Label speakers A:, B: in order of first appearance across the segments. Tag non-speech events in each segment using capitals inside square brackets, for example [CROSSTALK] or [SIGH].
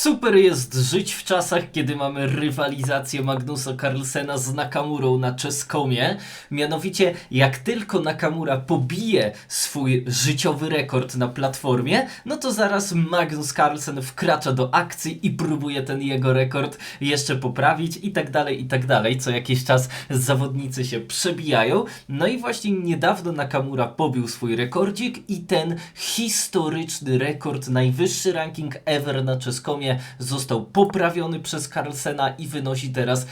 A: Super jest żyć w czasach, kiedy mamy rywalizację Magnusa Carlsena z Nakamurą na Czeskomie. Mianowicie, jak tylko Nakamura pobije swój życiowy rekord na platformie, no to zaraz Magnus Carlsen wkracza do akcji i próbuje ten jego rekord jeszcze poprawić i tak dalej, i tak dalej. Co jakiś czas zawodnicy się przebijają. No i właśnie niedawno Nakamura pobił swój rekordzik i ten historyczny rekord, najwyższy ranking ever na Czeskomie został poprawiony przez Carlsena i wynosi teraz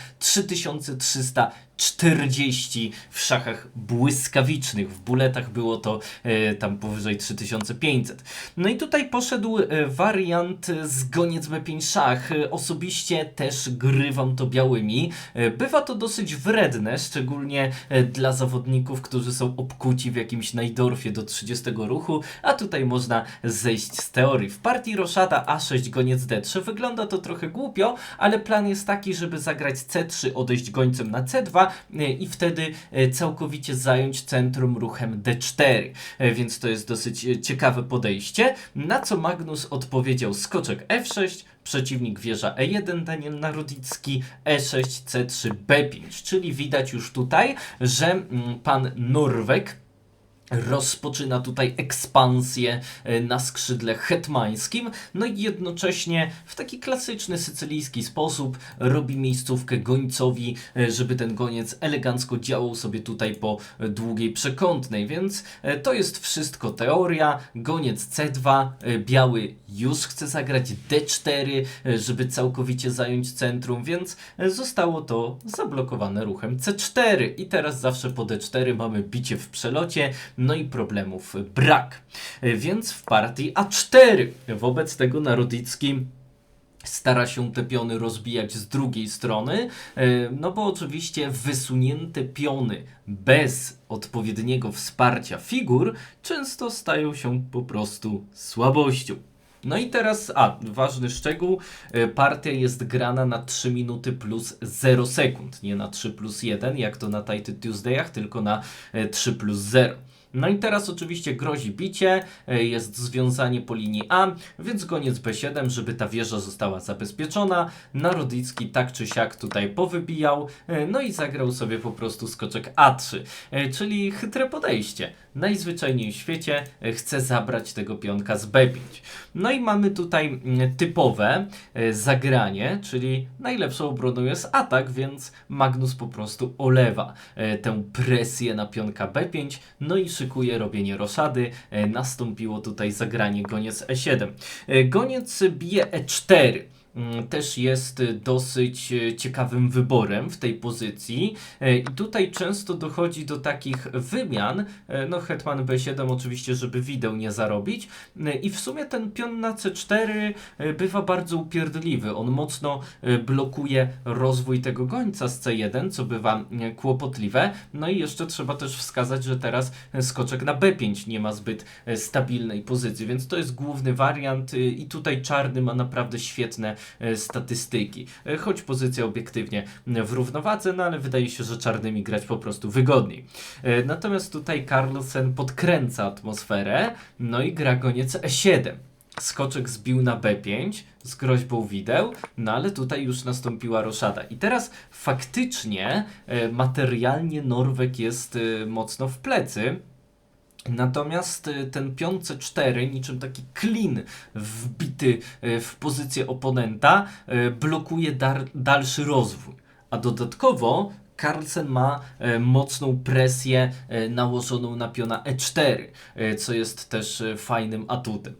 A: 3340 w szachach błyskawicznych. W buletach było to e, tam powyżej 3500. No i tutaj poszedł e, wariant z goniec B5 szach. E, Osobiście też grywam to białymi. E, Bywa to dosyć wredne, szczególnie dla zawodników, którzy są obkuci w jakimś najdorfie do 30 ruchu, a tutaj można zejść z teorii. W partii Roszada A6 goniec D3 wygląda to trochę głupio, ale plan jest taki, żeby zagrać C3, odejść gońcem na C2 e, i wtedy e, całkowicie zająć centrum ruchem D4. E, Więc to jest dosyć e, ciekawe podejście. Na co Magnus odpowiedział skoczek F6, przeciwnik wieża E1, Daniel Narodicki, E E6, C3, B5. Czyli widać już tutaj, że mm, pan Norwek rozpoczyna tutaj ekspansję e, na skrzydle hetmańskim, no i jednocześnie w taki klasyczny sycylijski sposób robi miejscówkę gońcowi, e, żeby ten goniec elegancko działał sobie tutaj po e, długiej przekątnej, więc to jest wszystko teoria. Goniec C2, e, biały już chce zagrać D4, e, żeby całkowicie zająć centrum, więc zostało to zablokowane ruchem C4 i teraz zawsze po D4 mamy bicie w przelocie, no i problemów brak. E, Więc w partii A4 wobec tego Narodicki stara się te piony rozbijać z drugiej strony, e, no bo oczywiście wysunięte piony bez odpowiedniego wsparcia figur często stają się po prostu słabością. No i teraz, a, ważny szczegół, e, partia jest grana na 3 minuty plus 0 sekund, nie na 3 plus 1, jak to na Tighty Tuesdayach, tylko na e, 3 plus 0. No i teraz oczywiście grozi bicie, e, jest związanie po linii A, więc goniec B7, żeby ta wieża została zabezpieczona. Narodicki tak czy siak tutaj powybijał, e, no i zagrał sobie po prostu skoczek A3, e, czyli chytre podejście. Najzwyczajniej w świecie chce zabrać tego pionka z B5. No i mamy tutaj mm, typowe zagranie, czyli najlepszą obroną jest atak, więc Magnus po prostu olewa tę presję na pionka B5, no i szykuje robienie roszady. E, Nastąpiło tutaj zagranie goniec E7. E, Goniec bije E4 mm, też jest y, dosyć y, ciekawym wyborem w tej pozycji. E, I tutaj często dochodzi do takich wymian. E, No, hetman B7 oczywiście, żeby wideł nie zarobić. E, I w sumie ten pion na C4 e, bywa bardzo upierdliwy. On mocno blokuje rozwój tego gońca z C1, co bywa kłopotliwe. No i jeszcze trzeba też wskazać, że teraz skoczek na B5 nie ma zbyt stabilnej pozycji, więc to jest główny wariant i tutaj czarny ma naprawdę świetne statystyki. E, Choć pozycja obiektywnie w równowadze, no ale wydaje się, że czarnymi grać po prostu wygodniej. E, Natomiast tutaj Carlsen podkręca atmosferę, no i gra goniec E7. Skoczek zbił na B5 z groźbą wideł, no ale tutaj już nastąpiła roszada. I teraz faktycznie e, materialnie Norwek jest e, mocno w plecy. Natomiast y, ten pion C4, niczym taki klin wbity y, w pozycję oponenta, y, blokuje dalszy rozwój. A dodatkowo Carlsen ma mocną presję nałożoną na piona E4, e, co jest też fajnym atutem.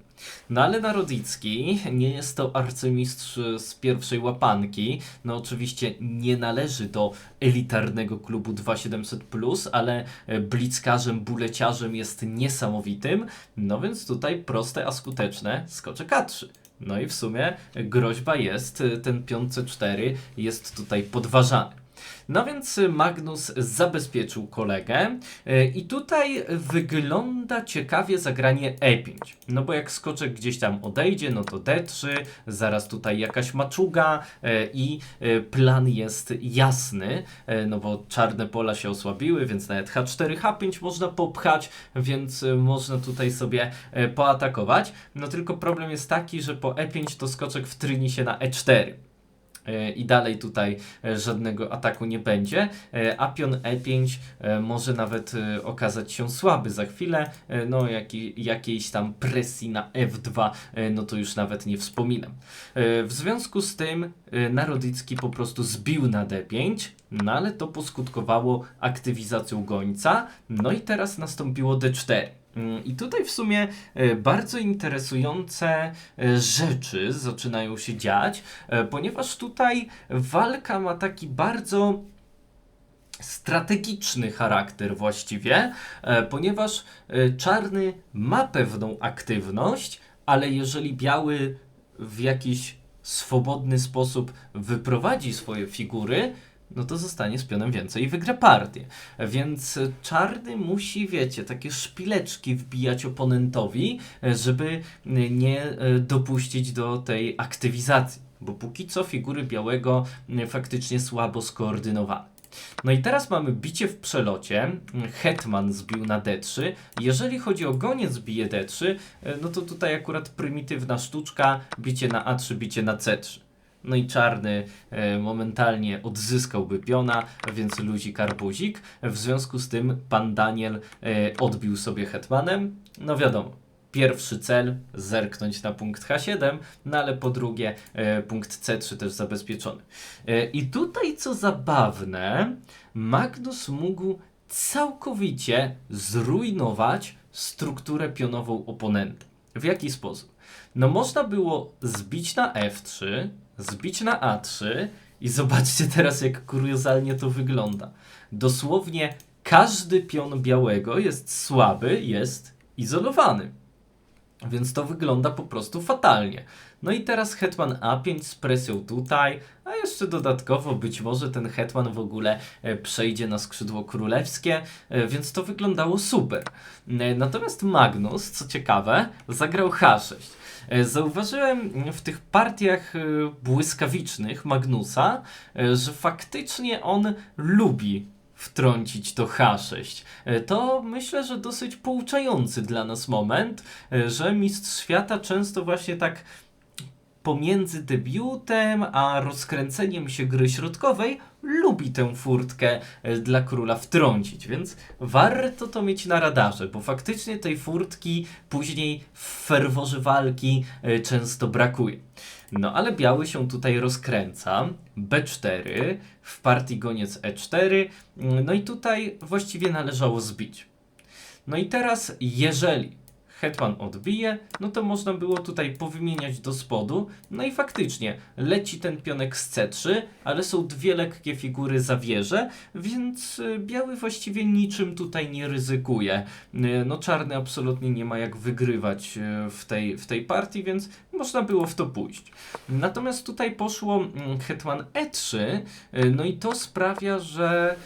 A: No ale Narodicki nie jest to arcymistrz z pierwszej łapanki. No oczywiście nie należy do elitarnego klubu 2700+, ale e, blitzkarzem, buleciarzem jest niesamowitym. No więc tutaj proste, a skuteczne skoczek A3. No i w sumie groźba jest, e, ten pion C4 jest tutaj podważany. No więc Magnus zabezpieczył kolegę y, i tutaj wygląda ciekawie zagranie E5. No bo jak skoczek gdzieś tam odejdzie, no to D3, zaraz tutaj jakaś maczuga y, i y, plan jest jasny, no bo czarne pola się osłabiły, więc nawet H4, H5 można popchać, więc można tutaj sobie poatakować. No tylko problem jest taki, że po E5 to skoczek wtryni się na E4 e, i dalej tutaj e, żadnego ataku nie będzie, e, a pion E5 e, może nawet e, okazać się słaby za chwilę, e, no jaki, jakiejś tam presji na F2, e, no to już nawet nie wspominam. E, W związku z tym e, Narodicki po prostu zbił na D5, no ale to poskutkowało aktywizacją gońca, no i teraz nastąpiło D4. Mm, I tutaj w sumie e, bardzo interesujące e, rzeczy zaczynają się dziać, e, ponieważ tutaj walka ma taki bardzo strategiczny charakter właściwie, ponieważ czarny ma pewną aktywność, ale jeżeli biały w jakiś swobodny sposób wyprowadzi swoje figury, no to zostanie z pionem więcej i wygra partię. Więc czarny musi, wiecie, takie szpileczki wbijać oponentowi, żeby nie e, dopuścić do tej aktywizacji. Bo póki co figury białego faktycznie słabo skoordynowane. No i teraz mamy bicie w przelocie. Hetman zbił na D3. Jeżeli chodzi o goniec bije D3, e, no to tutaj akurat prymitywna sztuczka, bicie na A3, bicie na C3. No i czarny e, momentalnie odzyskałby piona, więc luzik arbuzik. W związku z tym pan Daniel e, odbił sobie hetmanem. No wiadomo, pierwszy cel zerknąć na punkt H7, no ale po drugie e, punkt C3 też zabezpieczony. I tutaj co zabawne, Magnus mógł całkowicie zrujnować strukturę pionową oponenta. W jaki sposób? No można było zbić na F3, zbić na A3 i zobaczcie teraz jak kuriozalnie to wygląda. Dosłownie każdy pion białego jest słaby, jest izolowany. Więc to wygląda po prostu fatalnie. No i teraz hetman A5 z presją tutaj, a jeszcze dodatkowo być może ten hetman w ogóle e, przejdzie na skrzydło królewskie, e, więc to wyglądało super. E, Natomiast Magnus, co ciekawe, zagrał H6. E, Zauważyłem w tych partiach e, błyskawicznych Magnusa, e, że faktycznie on lubi wtrącić to H6. E, To myślę, że dosyć pouczający dla nas moment, że mistrz świata często właśnie tak pomiędzy debiutem a rozkręceniem się gry środkowej lubi tę furtkę e, dla króla wtrącić, więc warto to mieć na radarze, bo faktycznie tej furtki później w ferworze walki e, często brakuje. No ale biały się tutaj rozkręca. B4, w partii goniec E4, mm, no i tutaj właściwie należało zbić. No i teraz, jeżeli hetman odbije, no to można było tutaj powymieniać do spodu. No i faktycznie leci ten pionek z C3, ale są dwie lekkie figury za wieżę, więc y, biały właściwie niczym tutaj nie ryzykuje. Y, No czarny absolutnie nie ma jak wygrywać y, w tej, w tej partii, więc można było w to pójść. Natomiast tutaj poszło mm, hetman E3, y, no i to sprawia, że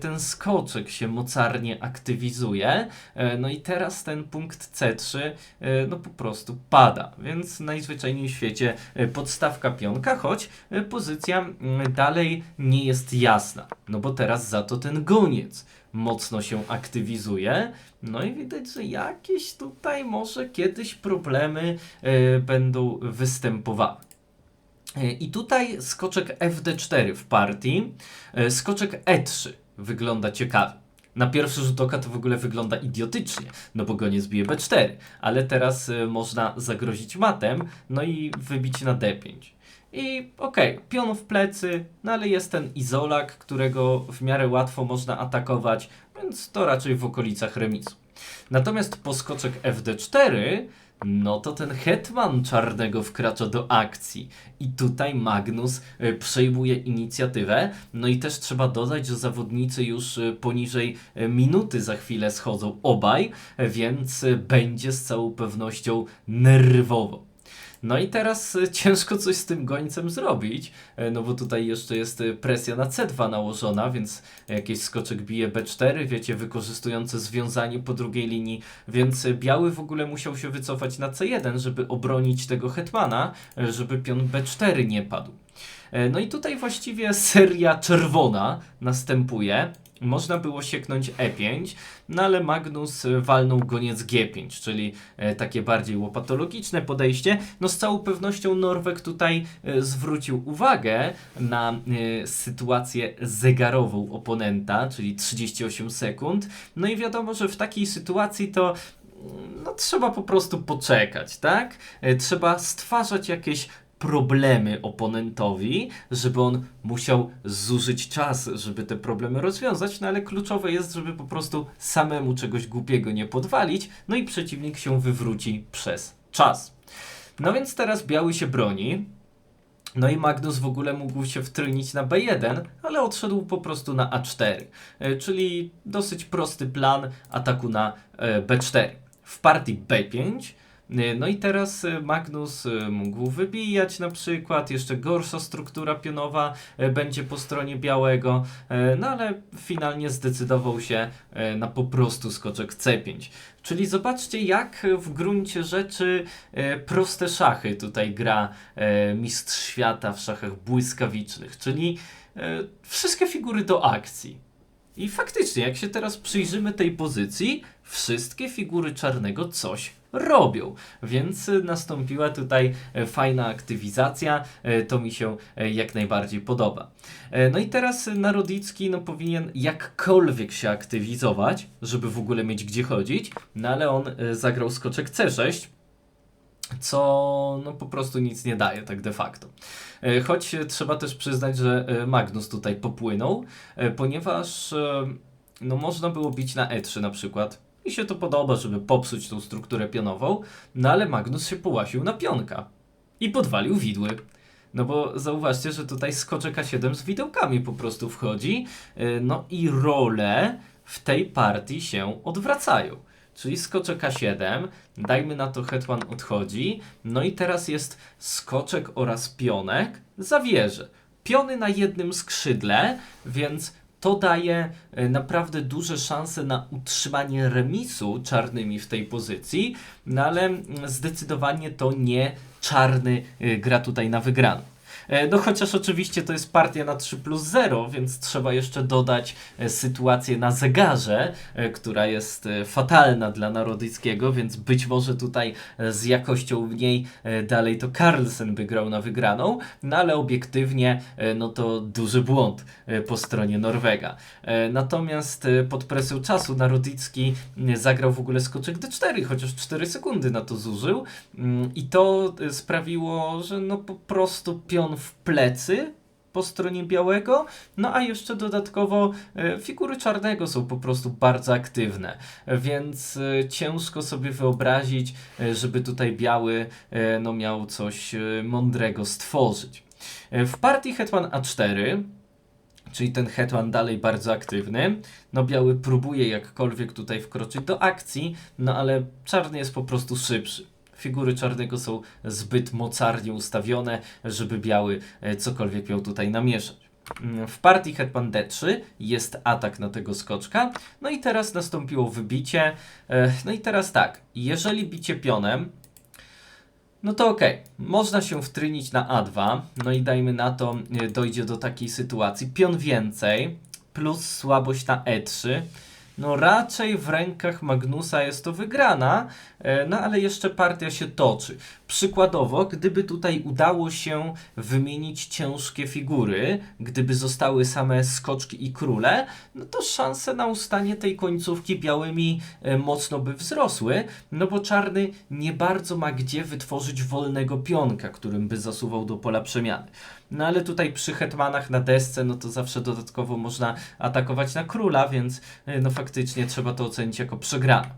A: ten skoczek się mocarnie aktywizuje. E, No i teraz ten punkt C3 e, no po prostu pada, więc najzwyczajniej w świecie e, podstawka pionka, choć e, pozycja dalej nie jest jasna, no bo teraz za to ten goniec mocno się aktywizuje, no i widać, że jakieś tutaj może kiedyś problemy e, będą występowały. E, I tutaj skoczek FD4 w partii, e, skoczek E3 wygląda ciekawie. Na pierwszy rzut oka to w ogóle wygląda idiotycznie, no bo goniec bije B4, ale teraz e, można zagrozić matem, no i wybić na D5. I okej, pion w plecy, no ale jest ten izolak, którego w miarę łatwo można atakować, więc to raczej w okolicach remisu. Natomiast poskoczek FD4, no to ten hetman czarnego wkracza do akcji. I tutaj Magnus y, przejmuje inicjatywę. No i też trzeba dodać, że zawodnicy już y, poniżej y, minuty za chwilę schodzą obaj, więc będzie z całą pewnością nerwowo. No i teraz e, ciężko coś z tym gońcem zrobić, e, no bo tutaj jeszcze jest e, presja na C2 nałożona, więc jakiś skoczek bije B4, wiecie, wykorzystujące związanie po drugiej linii, więc biały w ogóle musiał się wycofać na C1, żeby obronić tego hetmana, żeby pion B4 nie padł. No i tutaj właściwie seria czerwona następuje. Można było sieknąć E5, no ale Magnus walnął goniec G5, czyli e, takie bardziej łopatologiczne podejście. No z całą pewnością Norweg tutaj e, zwrócił uwagę na e, sytuację zegarową oponenta, czyli 38 sekund. No i wiadomo, że w takiej sytuacji to mm, no, trzeba po prostu poczekać, tak? Trzeba stwarzać jakieś problemy oponentowi, żeby on musiał zużyć czas, żeby te problemy rozwiązać, no ale kluczowe jest, żeby po prostu samemu czegoś głupiego nie podwalić, no i przeciwnik się wywróci przez czas. No więc teraz biały się broni. No i Magnus w ogóle mógł się wtrynić na B1, ale odszedł po prostu na A4, e, czyli dosyć prosty plan ataku na e, B4. W partii B5 E, no i teraz e, Magnus e, mógł wybijać na przykład, jeszcze gorsza struktura pionowa e, będzie po stronie białego, e, no ale finalnie zdecydował się e, na po prostu skoczek C5. Czyli zobaczcie, jak w gruncie rzeczy e, proste szachy tutaj gra e, mistrz świata w szachach błyskawicznych, czyli e, wszystkie figury do akcji. I faktycznie, jak się teraz przyjrzymy tej pozycji, wszystkie figury czarnego coś robią. Więc y, nastąpiła tutaj e, fajna aktywizacja. e, To mi się jak najbardziej podoba. No i teraz y, Narodicki no, powinien jakkolwiek się aktywizować, żeby w ogóle mieć gdzie chodzić, no ale on zagrał skoczek C6 co no po prostu nic nie daje tak de facto. Choć trzeba też przyznać, że Magnus tutaj popłynął, ponieważ no można było bić na E3 na przykład. Mi się to podoba, żeby popsuć tą strukturę pionową, no ale Magnus się połasił na pionka i podwalił widły. No bo zauważcie, że tutaj skoczek A7 z widełkami po prostu wchodzi, e, no i role w tej partii się odwracają. Czyli skoczek A7, dajmy na to hetman odchodzi, no i teraz jest skoczek oraz pionek za wieżę. Piony na jednym skrzydle, więc to daje e, naprawdę duże szanse na utrzymanie remisu czarnymi w tej pozycji, no ale mm, zdecydowanie to nie czarny e, gra tutaj na wygraną. E, No chociaż oczywiście to jest partia na 3 plus 0, więc trzeba jeszcze dodać e, sytuację na zegarze, e, która jest fatalna dla Narodyckiego, więc być może tutaj z jakością mniej dalej to Carlsen by grał na wygraną, no ale obiektywnie no to duży błąd po stronie Norwega. Natomiast pod presją czasu Narodicki zagrał w ogóle skoczek D4, chociaż 4 sekundy na to zużył Mm, i to sprawiło, że no po prostu pion w plecy po stronie białego, no a jeszcze dodatkowo e, figury czarnego są po prostu bardzo aktywne, więc e, ciężko sobie wyobrazić, e, żeby tutaj biały no miał coś mądrego stworzyć. W partii hetman A4 Czyli ten hetman dalej bardzo aktywny. No biały próbuje jakkolwiek tutaj wkroczyć do akcji, no ale czarny jest po prostu szybszy. Figury czarnego są zbyt mocarnie ustawione, żeby biały e, cokolwiek miał tutaj namieszać. Mm, W partii hetman d3 jest atak na tego skoczka. No i teraz nastąpiło wybicie. E, No i teraz tak, jeżeli bicie pionem, no to okej, można się wtrynić na A2, no i dajmy na to, e, dojdzie do takiej sytuacji, pion więcej, plus słabość na E3, no raczej w rękach Magnusa jest to wygrana, e, no ale jeszcze partia się toczy. Przykładowo, gdyby tutaj udało się wymienić ciężkie figury, gdyby zostały same skoczki i króle, no to szanse na ustanie tej końcówki białymi e, mocno by wzrosły, no bo czarny nie bardzo ma gdzie wytworzyć wolnego pionka, którym by zasuwał do pola przemiany. No ale tutaj przy hetmanach na desce, no to zawsze dodatkowo można atakować na króla, więc e, no faktycznie trzeba to ocenić jako przegrane.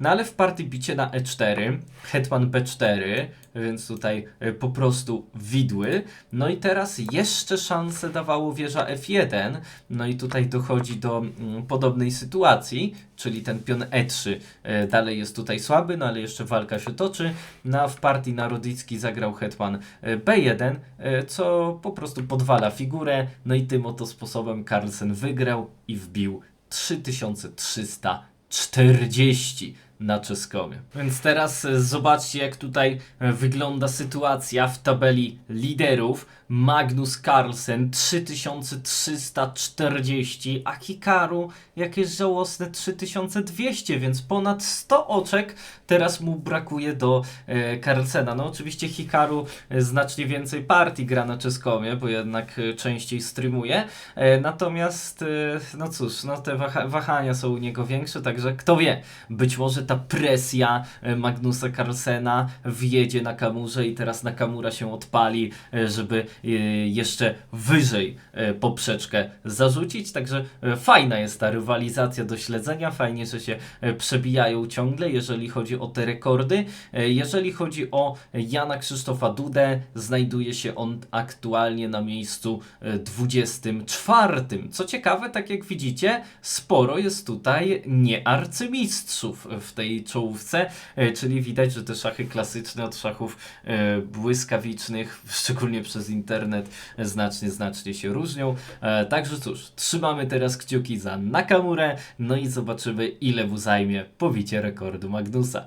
A: No ale w partii bicie na e4, hetman b4, więc tutaj e, po prostu widły. No i teraz jeszcze szansę dawało wieża F1, no i tutaj dochodzi do mm, podobnej sytuacji, czyli ten pion E3 e, dalej jest tutaj słaby, no ale jeszcze walka się toczy. No a w partii Narodicki zagrał hetman e, B1, e, co po prostu podwala figurę, no i tym oto sposobem Carlsen wygrał i wbił 3340 na czeskomie. Więc teraz e, zobaczcie, jak tutaj e, wygląda sytuacja w tabeli liderów. Magnus Carlsen 3340, a Hikaru jakieś żałosne 3200, więc ponad 100 oczek teraz mu brakuje do e, Carlsena. No oczywiście Hikaru znacznie więcej partii gra na czeskomie, bo jednak częściej streamuje. Natomiast, no cóż, no te waha wahania są u niego większe, także kto wie, być może ta presja e, Magnusa Carlsena wjedzie na Kamurze i teraz Nakamura się odpali, e, żeby e, jeszcze wyżej poprzeczkę zarzucić. Także fajna jest ta rywalizacja do śledzenia, fajnie, że się przebijają ciągle, jeżeli chodzi o te rekordy. Jeżeli chodzi o Jana Krzysztofa Dudę, znajduje się on aktualnie na miejscu e, 24. Co ciekawe, tak jak widzicie, sporo jest tutaj niearcymistrzów w tej czołówce, e, czyli widać, że te szachy klasyczne od szachów e, błyskawicznych, [LAUGHS] szczególnie przez internet, znacznie, znacznie się różnią. E, Także cóż, trzymamy teraz kciuki za Nakamurę, no i zobaczymy, ile mu zajmie pobicie rekordu Magnusa.